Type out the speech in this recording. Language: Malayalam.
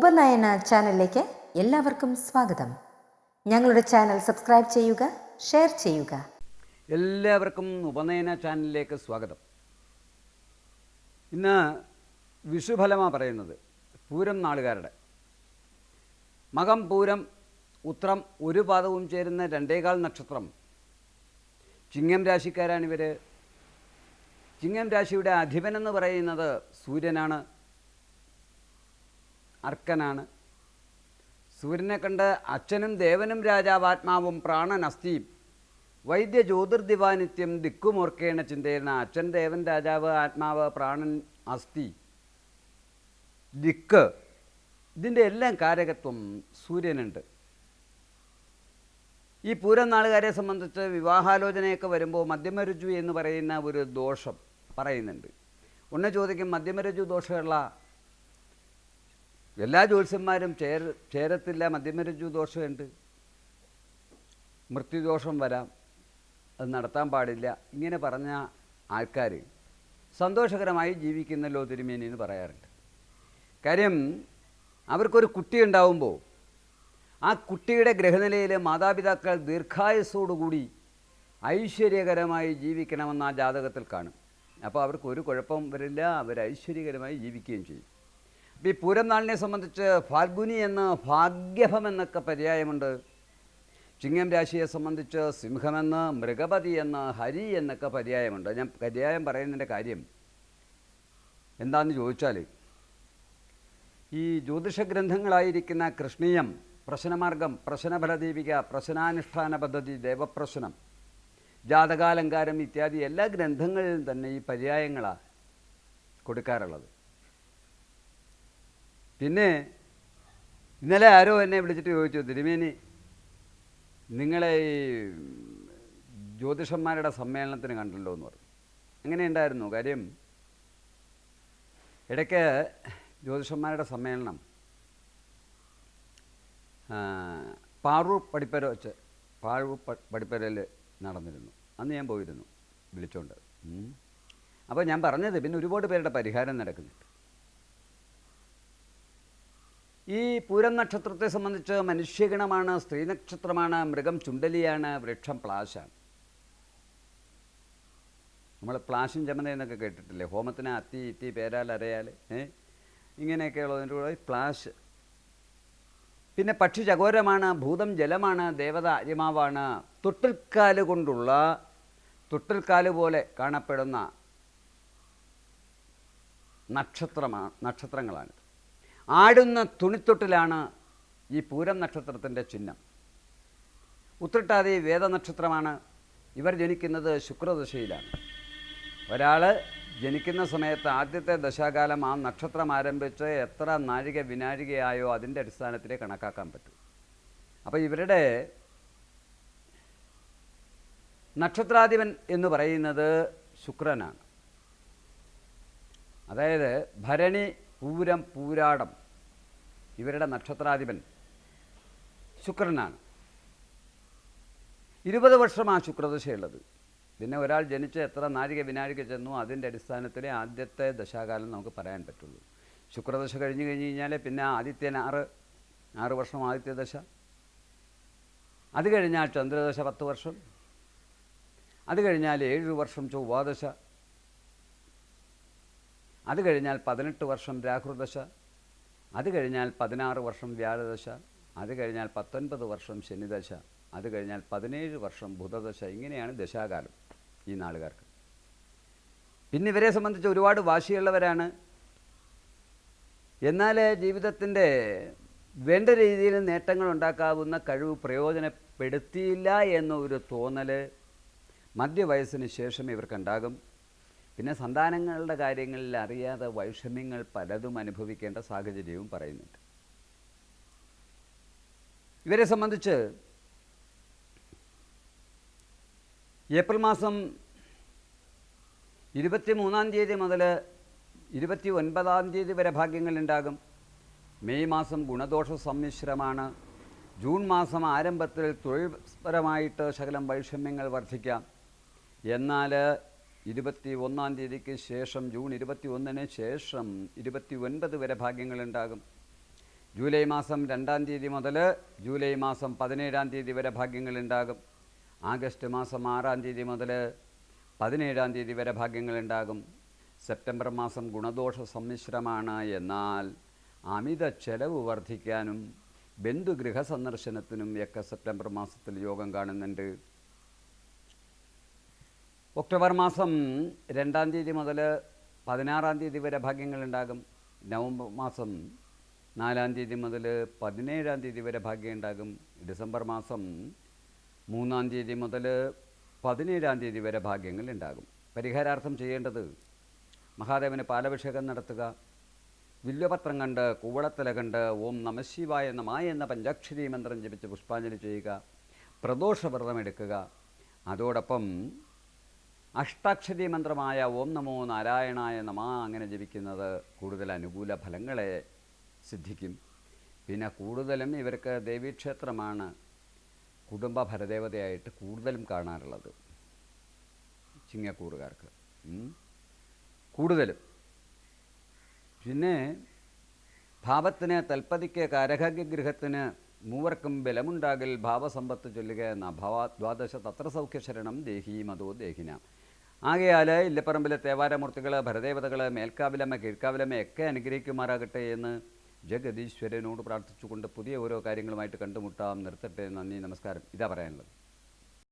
ഉപനയന ചാനലിലേക്ക് എല്ലാവർക്കും സ്വാഗതം. ഞങ്ങളുടെ ചാനൽ സബ്സ്ക്രൈബ് ചെയ്യുക ഷെയർ ചെയ്യുക. എല്ലാവർക്കും ഉപനയന ചാനലിലേക്ക് സ്വാഗതം. ഇന്ന് വിഷുഫലമാണ് പറയുന്നത് പൂരം നാളുകാരുടെ. മകം പൂരം ഉത്രം ഒരു പാദവും ചേരുന്ന രണ്ടേകാൽ നക്ഷത്രം. ചിങ്ങം രാശിക്കാരാണിവർ ചിങ്ങം രാശിയുടെ അധിപനെന്ന് പറയുന്നത് സൂര്യനാണ്. അർക്കനാണ്. സൂര്യനെ കണ്ട് അച്ഛനും ദേവനും രാജാവാത്മാവും പ്രാണനസ്തിയും. വൈദ്യ ജ്യോതിർദിവാനിത്യം ദിക്കുമോർക്കേണ ചിന്തയിരുന്ന അച്ഛൻ ദേവൻ രാജാവ് ആത്മാവ് പ്രാണൻ അസ്ഥി ദിക്ക്. ഇതിന്റെ എല്ലാം കാരകത്വം സൂര്യനുണ്ട്. ഈ പൂരം നാളുകാരെ സംബന്ധിച്ച് വിവാഹാലോചനയൊക്കെ വരുമ്പോൾ മധ്യമരുചു എന്ന് പറയുന്ന ഒരു ദോഷം പറയുന്നുണ്ട്. ഒന്ന് ചോദിക്കും മധ്യമരുചു ദോഷമുള്ള എല്ലാ ജ്യോത്സ്യന്മാരും ചേര ചേരത്തില്ല മധ്യമരുചു ദോഷമുണ്ട്. മൃത്യുദോഷം വരാം. അത് നടത്താൻ പാടില്ല. ഇങ്ങനെ പറഞ്ഞ ആൾക്കാർ സന്തോഷകരമായി ജീവിക്കുന്നല്ലോ തിരുമേനി എന്ന് പറയാറുണ്ട്. കാര്യം അവർക്കൊരു കുട്ടി ഉണ്ടാവുമ്പോൾ ആ കുട്ടിയുടെ ഗ്രഹനിലയിൽ മാതാപിതാക്കൾ ദീർഘായുസ്സോടുകൂടി ഐശ്വര്യകരമായി ജീവിക്കണമെന്ന് ആ ജാതകത്തിൽ കാണും. അപ്പോൾ അവർക്ക് ഒരു കുഴപ്പം വരില്ല. അവർ ഐശ്വര്യകരമായി ജീവിക്കുകയും ചെയ്യും. ഈ പൂരം നാളിനെ സംബന്ധിച്ച് ഫാൽഗുനി എന്ന ഭാഗ്യഭം എന്നൊക്കെ പര്യായമുണ്ട്. ചിങ്ങം രാശിയെ സംബന്ധിച്ച് സിംഹമെന്ന് മൃഗപതി എന്ന് ഹരി എന്നൊക്കെ പര്യായമുണ്ട്. ഞാൻ പര്യായം പറയുന്നതിന്റെ കാര്യം എന്താണെന്ന് ചോദിച്ചാൽ ഈ ജ്യോതിഷ ഗ്രന്ഥങ്ങളായിരിക്കുന്ന കൃഷ്ണീയം പ്രശ്നമാർഗം പ്രശ്നഫലദീപിക പ്രശ്നാനുഷ്ഠാന പദ്ധതി ദേവപ്രശ്നം ജാതകാലങ്കാരം ഇത്യാദി എല്ലാ ഗ്രന്ഥങ്ങളിലും തന്നെ ഈ പര്യായങ്ങളാണ് കൊടുക്കാറുള്ളത്. പിന്നെ ഇന്നലെ ആരോ എന്നെ വിളിച്ചിട്ട് ചോദിച്ചു തിരുമേനി നിങ്ങളെ ഈ ജ്യോതിഷന്മാരുടെ സമ്മേളനത്തിന് കണ്ടല്ലോ എന്ന് പറഞ്ഞു. അങ്ങനെ ഉണ്ടായിരുന്നു കാര്യം? ഇടയ്ക്ക് ജ്യോതിഷന്മാരുടെ സമ്മേളനം ആ, പഠിപ്പര വെച്ച് പാഴു പടിപ്പരയിൽ നടന്നിരുന്നു. അന്ന് ഞാൻ പോയിരുന്നു വിളിച്ചോണ്ട്. അപ്പോൾ ഞാൻ പറഞ്ഞത് പിന്നെ ഒരുപാട് പേരുടെ പരിഹാരം നടക്കുന്നുണ്ട്. ഈ പൂരം നക്ഷത്രത്തെ സംബന്ധിച്ച് മനുഷ്യഗണമാണ് സ്ത്രീ നക്ഷത്രമാണ് മൃഗം ചുണ്ടലിയാണ് വൃക്ഷം പ്ലാശാണ്. നമ്മൾ പ്ലാശും ചമന എന്നൊക്കെ കേട്ടിട്ടില്ലേ? ഹോമത്തിന് അത്തി ഇത്തി പേരാൽ അരയാൽ ഏ? ഇങ്ങനെയൊക്കെയുള്ളതിന്റെ കൂടെ പ്ലാശ്. പിന്നെ പക്ഷി ചകോരമാണ് ഭൂതം ജലമാണ് ദേവത അരിമാവാണ് തൊട്ടിൽക്കാൽ കൊണ്ടുള്ള തൊട്ടിൽക്കാൽ പോലെ കാണപ്പെടുന്ന നക്ഷത്രമാണ് നക്ഷത്രങ്ങളാണ് ആടുന്ന തുണിത്തൊട്ടിലാണ് ഈ പൂരം നക്ഷത്രത്തിന്റെ ചിഹ്നം. ഉത്രട്ടാതി വേദനക്ഷത്രമാണ്. ഇവർ ജനിക്കുന്നത് ശുക്രദശയിലാണ്. ഒരാൾ ജനിക്കുന്ന സമയത്ത് ആദ്യത്തെ ദശാകാലം ആ നക്ഷത്രം ആരംഭിച്ച് എത്ര നാഴിക വിനാഴികയായോ അതിന്റെ അടിസ്ഥാനത്തിൽ കണക്കാക്കാൻ പറ്റും. അപ്പോൾ ഇവരുടെ നക്ഷത്രാധിപൻ എന്ന് പറയുന്നത് ശുക്രനാണ്. അതായത് ഭരണി പൂരം പൂരാടം. ഇവരുടെ നക്ഷത്രാധിപൻ ശുക്രനാണ്. ഇരുപത് വർഷം ആ ശുക്രദശയുള്ളത് പിന്നെ ഒരാൾ ജനിച്ച എത്ര നാഴിക വിനാഴിക ചെന്നു അതിന്റെ അടിസ്ഥാനത്തിലെ ആദ്യത്തെ ദശാകാലം നമുക്ക് പറയാൻ പറ്റുള്ളൂ. ശുക്രദശ കഴിഞ്ഞ് കഴിഞ്ഞ് കഴിഞ്ഞാൽ പിന്നെ ആദിത്യൻ ആറ് ആറ് വർഷം ആദിത്യ ദശ. അത് കഴിഞ്ഞാൽ ചന്ദ്രദശ പത്ത് വർഷം. അത് കഴിഞ്ഞാൽ ഏഴ് വർഷം ചൊവ്വാദശ. അത് കഴിഞ്ഞാൽ പതിനെട്ട് വർഷം രാഹുർദശ. അത് കഴിഞ്ഞാൽ പതിനാറ് വർഷം വ്യാഴദശ അത് കഴിഞ്ഞാൽ പത്തൊൻപത് വർഷം ശനിദശ അത് കഴിഞ്ഞാൽ പതിനേഴ് വർഷം ബുധദശ. ഇങ്ങനെയാണ് ദശാകാലം ഈ നാളുകാർക്ക്. പിന്നെ ഇവരെ സംബന്ധിച്ച് ഒരുപാട് വാശിയുള്ളവരാണ്. എന്നാൽ ജീവിതത്തിന്റെ വേണ്ട രീതിയിൽ നേട്ടങ്ങൾ ഉണ്ടാക്കാവുന്ന കഴിവ് പ്രയോജനപ്പെടുത്തിയില്ല എന്നൊരു തോന്നൽ മധ്യവയസ്സിന് ശേഷം ഇവർക്കുണ്ടാകും പിന്നെ സന്താനങ്ങളുടെ കാര്യങ്ങളിൽ അറിയാതെ വൈഷമ്യങ്ങൾ പലതും അനുഭവിക്കേണ്ട സാഹചര്യവും പറയുന്നുണ്ട്. ഇവരെ സംബന്ധിച്ച് ഏപ്രിൽ മാസം ഇരുപത്തി മൂന്നാം തീയതി മുതൽ ഇരുപത്തി ഒൻപതാം തീയതി വരെ ഭാഗ്യങ്ങളുണ്ടാകും മെയ് മാസം ഗുണദോഷ സമ്മിശ്രമാണ്. ജൂൺ മാസം ആരംഭത്തിൽ തൊഴിൽപരമായിട്ട് ശകലം വൈഷമ്യങ്ങൾ വർദ്ധിക്കാം. എന്നാൽ ഇരുപത്തി ഒന്നാം തീയതിക്ക് ശേഷം ജൂൺ ഇരുപത്തി ഒന്നിന് ശേഷം ഇരുപത്തി ഒൻപത് വരെ ഭാഗ്യങ്ങളുണ്ടാകും. ജൂലൈ മാസം രണ്ടാം തീയതി മുതൽ ജൂലൈ മാസം പതിനേഴാം തീയതി വരെ ഭാഗ്യങ്ങളുണ്ടാകും. ആഗസ്റ്റ് മാസം ആറാം തീയതി മുതൽ പതിനേഴാം തീയതി വരെ ഭാഗ്യങ്ങളുണ്ടാകും. സെപ്റ്റംബർ മാസം ഗുണദോഷ സമ്മിശ്രമാണ്. എന്നാൽ അമിത ചെലവ് വർദ്ധിക്കാനും ബന്ധുഗൃഹ സന്ദർശനത്തിനും ഒക്കെ സെപ്റ്റംബർ മാസത്തിൽ യോഗം കാണുന്നുണ്ട്. ഒക്ടോബർ മാസം രണ്ടാം തീയതി മുതൽ പതിനാറാം തീയതി വരെ ഭാഗ്യങ്ങളുണ്ടാകും നവംബർ മാസം നാലാം തീയതി മുതൽ പതിനേഴാം തീയതി വരെ ഭാഗ്യമുണ്ടാകും ഡിസംബർ മാസം മൂന്നാം തീയതി മുതൽ പതിനേഴാം തീയതി വരെ ഭാഗ്യങ്ങൾ ഉണ്ടാകും. പരിഹാരാർത്ഥം ചെയ്യേണ്ടത് മഹാദേവന് പാലഭിഷേകം നടത്തുക. വില്വപത്രം കണ്ട് കൂവളത്തില കണ്ട് ഓം നമശിവായ നമായ എന്ന പഞ്ചാക്ഷരി മന്ത്രം ജപിച്ച് പുഷ്പാഞ്ജലി ചെയ്യുക. പ്രദോഷവ്രതം എടുക്കുക. അതോടൊപ്പം അഷ്ടാക്ഷരി മന്ത്രമായ ഓം നമോ നാരായണായ നമ അങ്ങനെ ജപിക്കുന്നത് കൂടുതൽ അനുകൂല ഫലങ്ങളെ സിദ്ധിക്കും. പിന്നെ കൂടുതലും ഇവർക്ക് ദേവീക്ഷേത്രമാണ് കുടുംബ ഭരദേവതയായിട്ട് കൂടുതലും കാണാറുള്ളത്. ചിങ്ങക്കൂറുകാർക്ക്. കൂടുതലും. പിന്നെ ഭാവത്തിന് തൽപ്പതിക്ക് കാരകഗ്രഹത്തിന് മൂവർക്കും ബലമുണ്ടാകൽ ഭാവസമ്പത്ത് ചൊല്ലുക എന്ന ഭവ ദ്വാദശ തത്ര സൗഖ്യശരണം ദേഹി മതോ ദേഹിന. ആകയാൽ ഇല്ലപ്പറമ്പിലെ തേവാരമൂർത്തികൾ ഭരദേവതകൾ മേൽക്കാവിലമ്മ കീഴ്ക്കാവിലമ്മ ഒക്കെ അനുഗ്രഹിക്കുമാറാകട്ടെ എന്ന് ജഗദീശ്വരനോട് പ്രാർത്ഥിച്ചുകൊണ്ട് പുതിയ ഓരോ കാര്യങ്ങളുമായിട്ട് കണ്ടുമുട്ടാം. നിർത്തട്ടെ. നന്ദി നമസ്കാരം. ഇതാ പറയാനുള്ളത്.